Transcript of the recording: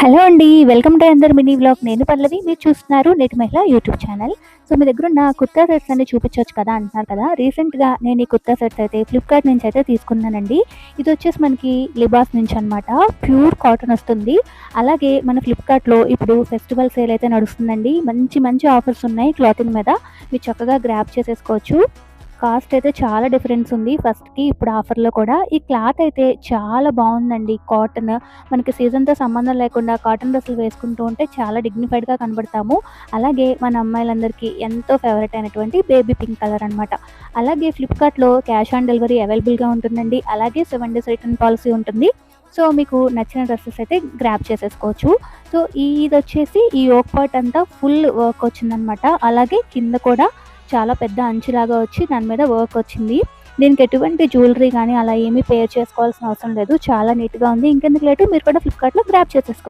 Hello అండి welcome to అందర్ mini blog నేను పల్లవి మీరు చూస్తున్నారు నేటి మహిళ యూట్యూబ్ ఛానల్. సో మీ దగ్గర ఉన్న కుర్తా సెట్స్ అన్ని చూపించవచ్చు కదా అంటున్నారు కదా. రీసెంట్గా నేను ఈ కుర్తా సెట్స్ అయితే ఫ్లిప్కార్ట్ నుంచి అయితే తీసుకున్నానండి. ఇది వచ్చేసి మనకి లిబాస్ నుంచి అనమాట ప్యూర్ కాటన్ వస్తుంది. అలాగే మన ఫ్లిప్కార్ట్లో ఇప్పుడు ఫెస్టివల్ సేల్ అయితే నడుస్తుందండి. మంచి మంచి ఆఫర్స్ ఉన్నాయి క్లాతింగ్ మీద. మీరు చక్కగా గ్రాప్ చేసేసుకోవచ్చు. కాస్ట్ అయితే చాలా డిఫరెన్స్ ఉంది. ఫస్ట్కి ఇప్పుడు ఆఫర్లో కూడా ఈ క్లాత్ అయితే చాలా బాగుందండి. కాటన్ మనకి సీజన్తో సంబంధం లేకుండా కాటన్ డ్రెస్సులు వేసుకుంటూ ఉంటే చాలా డిగ్నిఫైడ్గా కనబడతాము. అలాగే మన అమ్మాయిలందరికీ ఎంతో ఫేవరెట్ అయినటువంటి బేబీ పింక్ కలర్ అనమాట అలాగే ఫ్లిప్కార్ట్లో క్యాష్ ఆన్ డెలివరీ అవైలబుల్గా ఉంటుందండి. అలాగే సెవెన్ డేస్ రిటర్న్ పాలసీ ఉంటుంది. సో మీకు నచ్చిన డ్రెస్సెస్ అయితే గ్రాప్ చేసేసుకోవచ్చు. సో ఇది వచ్చేసి ఈ ఓక్ పార్ట్ అంతా ఫుల్ వర్క్ వచ్చిందనమాట అలాగే కింద కూడా చాలా పెద్ద అంచులాగా వచ్చి దాని మీద వర్క్ వచ్చింది. దీనికి ఎటువంటి జ్యువెలరీ కానీ అలా ఏమీ పేర్ చేసుకోవాల్సిన అవసరం లేదు. చాలా నీట్గా ఉంది. ఇంకెందుకు లేటు? మీరు కూడా ఫ్లిప్కార్ట్లో గ్రాప్ చేసేసుకోండి